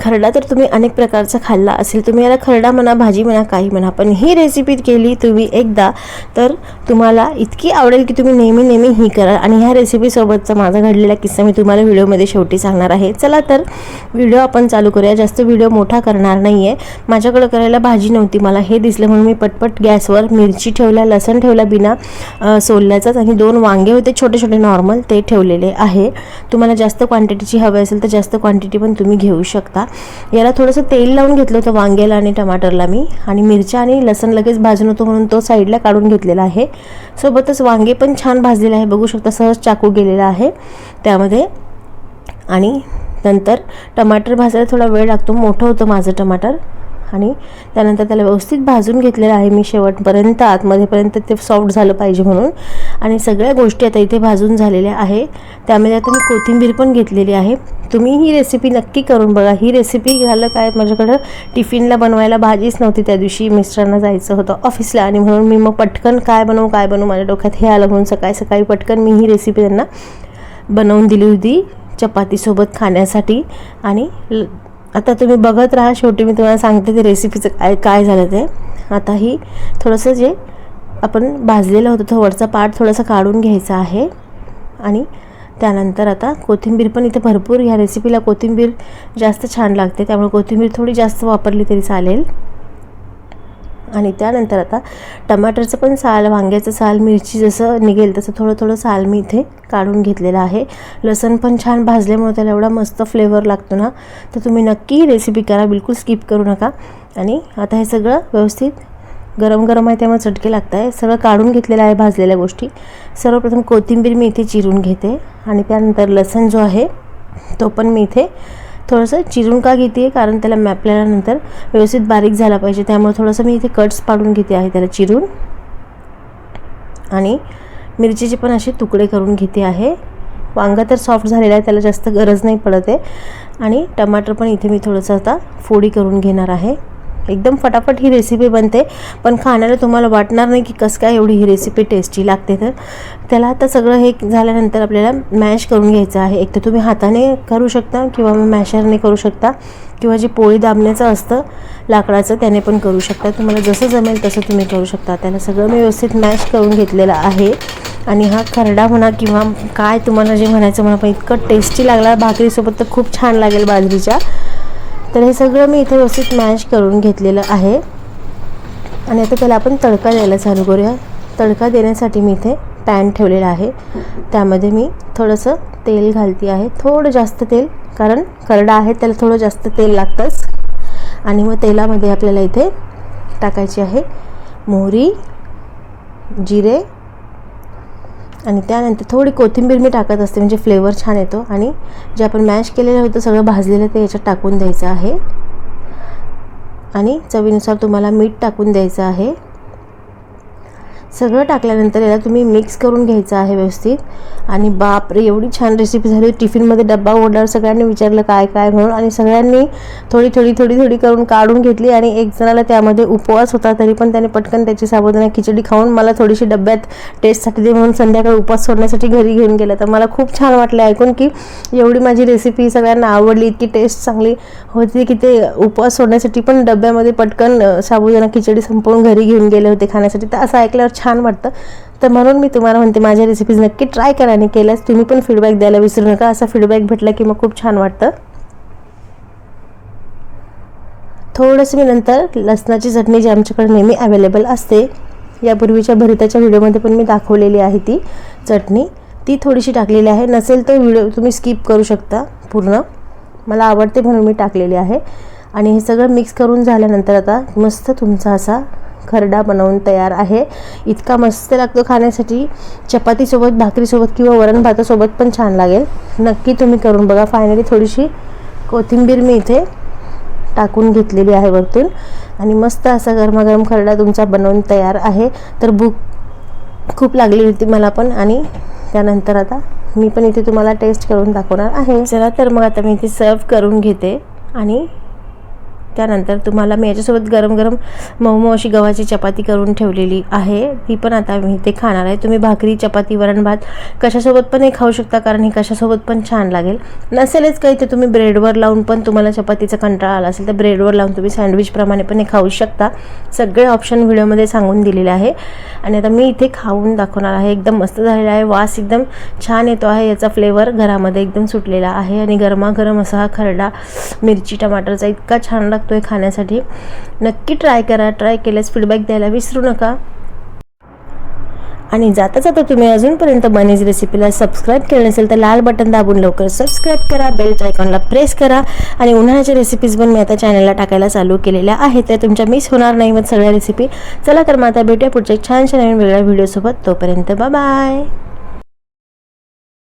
खरडा तर तुम्ही अनेक प्रकारचा खाल्ला असेल. तुम्ही याला खरडा म्हणा भाजी म्हणा काही म्हणा पण ही रेसिपी केली तुम्ही एकदा तर तुम्हाला इतकी आवडेल की तुम्ही नेहमी नेहमी ही कराल आणि ह्या रेसिपीसोबतचा माझा घडलेला किस्सा मी तुम्हाला व्हिडिओमध्ये शेवटी सांगणार आहे. चला तर व्हिडिओ आपण चालू करूया. जास्त व्हिडिओ मोठा करणार नाही आहे माझ्याकडं करायला भाजी नव्हती मला हे दिसलं म्हणून मी पटपट गॅसवर मिरची ठेवल्या लसण ठेवला बिना सोलल्याचाच आणि दोन वांगे होते छोटे छोटे नॉर्मल ते ठेवलेले आहे. तुम्हाला जास्त क्वांटिटीची हवी असेल तर जास्त क्वांटिटी पण तुम्ही घेऊ शकता. याला थोडंसं तेल लावून घेतलं होतं वांग्याला आणि टमाटरला मी. आणि मिरच्या आणि लसण लगेच भाजून होतो म्हणून तो साईडला काढून घेतलेला आहे. सोबतच वांगे पण छान भाजलेले आहे. बघू शकता सहज चाकू गेलेला आहे त्यामध्ये. आणि नंतर टमाटर भाजायला थोडा वेळ लागतो. मोठं होतं माझं टमाटर. आणि त्यानंतर त्याला व्यवस्थित भाजून घेतलेलं आहे मी शेवटपर्यंत आतमध्येपर्यंत ते सॉफ्ट झालं पाहिजे म्हणून. आणि सगळ्या गोष्टी आता इथे भाजून झालेल्या आहे. त्यामध्ये आता मी कोथिंबीर पण घेतलेली आहे. तुम्ही ही रेसिपी नक्की करून बघा. ही रेसिपी झालं काय? माझ्याकडं टिफिनला बनवायला भाजीच नव्हती त्या दिवशी. मिस्टरांना जायचं होतं ऑफिसला आणि म्हणून मी मग पटकन काय बनवू काय बनवू माझ्या डोक्यात हे आलं म्हणून सकाळी सकाळी पटकन मी ही रेसिपी त्यांना बनवून दिली होती चपातीसोबत खाण्यासाठी. आणि ल- आता तुम्ही बघत राहा शेवटी मी तुम्हाला सांगते ते रेसिपीचं काय काय झालं ते. आता ही थोडंसं जे आपण भाजलेलं होतं तो वरचा पार्ट थोडासा काढून घ्यायचा आहे. आणि त्यानंतर आता कोथिंबीर पण इथे भरपूर ह्या रेसिपीला कोथिंबीर जास्त छान लागते त्यामुळे कोथिंबीर थोडी जास्त वापरली तरी चालेल. आणि त्यानंतर आता टमाटरचं पण साल वांग्याचं साल मिरची जसं निघेल तसं थोडं थोडं साल मी इथे काढून घेतलेलं आहे. लसण पण छान भाजल्यामुळे त्याला एवढा मस्त फ्लेवर लागतो ना. तर तुम्ही नक्की रेसिपी करा बिलकुल स्किप करू नका. आणि आता हे सगळं व्यवस्थित गरम गरम आहे त्यामुळे चटके लागत आहे सगळं काढून घेतलेलं आहे भाजलेल्या गोष्टी. सर्वप्रथम कोथिंबीर मी इथे चिरून घेते. आणि त्यानंतर लसण जो आहे तो पण मी इथे थोडंसं चिरून का घेते कारण त्याला मॅपल्याला नंतर व्यवस्थित बारीक झाला पाहिजे. त्यामुळे थोडंसं मी इथे कट्स पाडून घेते आहे त्याला चिरून. आणि मिरचीचे पण असे तुकडे करून घेते आहे. वांगा तर सॉफ्ट झालेला आहे त्याला जास्त गरज नाही पडत आहे. आणि टमाटर पण इथे मी थोडंसं आता फोडी करून घेणार आहे. एकदम फटाफट ही रेसिपी बनते. पण खाण्याला तुम्हाला वाटणार नाही की कसं काय एवढी ही रेसिपी टेस्टी लागते तर. त्याला आता सगळं हे झाल्यानंतर आपल्याला मॅश करून घ्यायचं आहे. एक तर तुम्ही हाताने करू शकता किंवा मग मॅशरने करू शकता किंवा जे पोळी दाबण्याचं असतं लाकडाचं त्याने पण करू शकता. तुम्हाला जसं जमेल तसं तुम्ही करू शकता. त्याला सगळं मी व्यवस्थित मॅश करून घेतलेलं आहे. आणि हा खरडा म्हणा किंवा काय तुम्हाला जे म्हणायचं म्हणा पण इतकं टेस्टी लागला. भाकरीसोबत तर खूप छान लागेल बाजरीच्या. तर हे सगळं मी इथे व्यवस्थित मॅश करून घेतलेलं आहे. आणि आता त्याला आपण तडका द्यायला चालू करूया. तडका देण्यासाठी मी इथे पॅन ठेवलेला आहे. त्यामध्ये मी थोडंसं तेल घालते आहे. थोडं जास्त तेल कारण करडा आहे त्याला थोडं जास्त तेल लागतंच. आणि मग तेलामध्ये आपल्याला इथे टाकायची आहे मोहरी जिरे आणि त्यानंतर थोडी कोथिंबीर मी टाकत असते म्हणजे फ्लेवर छान येतो. आणि जे आपण मॅश केलेलं होतं सगळं भाजलेलं ते याच्यात टाकून द्यायचं आहे. आणि चवीनुसार तुम्हाला मीठ टाकून द्यायचं आहे. सगळं टाकल्यानंतर याला तुम्ही मिक्स करून घ्यायचं आहे व्यवस्थित. आणि बापरे एवढी छान रेसिपी झाली. टिफिनमध्ये डब्बा ओढल्यावर सगळ्यांनी विचारलं काय काय म्हणून आणि सगळ्यांनी थोडी थोडी थोडी थोडी करून काढून घेतली आणि एक जणाला त्यामध्ये उपवास होता तरी पण त्याने पटकन त्याची साबुदाणा खिचडी खाऊन मला थोडीशी डब्यात टेस्टसाठी दे म्हणून संध्याकाळी उपवास सोडण्यासाठी घरी घेऊन गेला. तर मला खूप छान वाटलं ऐकून की एवढी माझी रेसिपी सगळ्यांना आवडली इतकी टेस्ट चांगली होती की ते उपवास सोडण्यासाठी पण डब्यामध्ये पटकन साबुदाणा खिचडी संपवून घरी घेऊन गेले होते खाण्यासाठी. तर असं ऐकल्यावर छान वाटतं. तर म्हणून मी तुम्हाला म्हणते माझ्या रेसिपीज नक्की ट्राय करा आणि केल्यास तुम्ही पण फीडबॅक द्यायला विसरू नका. असा फीडबॅक भेटला की मग खूप छान वाटतं. थोडंसं मी नंतर लसणाची चटणी जी आमच्याकडे नेहमी अवेलेबल असते यापूर्वीच्या भरिताच्या व्हिडिओमध्ये पण मी दाखवलेली आहे ती चटणी. ती थोडीशी टाकलेली आहे. नसेल तर व्हिडिओ तुम्ही स्किप करू शकता पूर्ण. मला आवडते म्हणून मी टाकलेली आहे. आणि हे सगळं मिक्स करून झाल्यानंतर आता मस्त तुमचा असा खरडा बनवून तयार आहे. इतका मस्त लागतो खाण्यासाठी. चपातीसोबत भाकरीसोबत किंवा वरण भातासोबत पण छान लागेल. नक्की तुम्ही करून बघा. फायनली थोडीशी कोथिंबीर मी इथे टाकून घेतलेली आहे वरतून. आणि मस्त असा गरमागरम खरडा तुमचा बनवून तयार आहे. तर भूक खूप लागली होती मला पण आणि त्यानंतर आता मी पण इथे तुम्हाला टेस्ट करून दाखवणार आहे. चला तर मग आता मी इथे सर्व करून घेते आणि त्यानंतर तुम्हाला मी याच्यासोबत गरम गरम मऊ मऊ अशी गव्हाची चपाती करून ठेवलेली आहे. ती पण आता मी ते खाणार आहे. तुम्ही भाकरी चपाती वरण भात कशासोबत पण हे खाऊ शकता कारण हे कशासोबत पण छान लागेल. नसेलच काही तर तुम्ही ब्रेडवर लावून पण तुम्हाला चपातीचा कंटाळा आला असेल तर ब्रेडवर लावून तुम्ही सँडविचप्रमाणे पण हे खाऊ शकता. सगळे ऑप्शन व्हिडिओमध्ये सांगून दिलेले आहे. आणि आता मी इथे खाऊन दाखवणार आहे. एकदम मस्त झालेला आहे. वास एकदम छान येतो आहे याचा फ्लेवर घरामध्ये एकदम सुटलेला आहे. आणि गरमागरम असा हा खरडा मिरची टमाटरचा इतका छान लागतो आहे खाण्यासाठी. नक्की ट्राय करा ट्राय केल्यास फीडबॅक द्यायला विसरू नका. आणि जाता जाता तुम्ही अजूनपर्यंत बनीज रेसिपीला सबस्क्राईब केलं नसेल तर लाल बटन दाबून लवकर सबस्क्राईब करा बेल आयकॉनला प्रेस करा आणि उन्हाळ्याच्या रेसिपीज पण मी आता चॅनलला टाकायला चालू केलेल्या आहेत. त्या तुमच्या मिस होणार नाही मग सगळ्या रेसिपी चला तर मग आता भेटूया पुढच्या एक छानशा नवीन वेगळ्या व्हिडिओसोबत तोपर्यंत बाय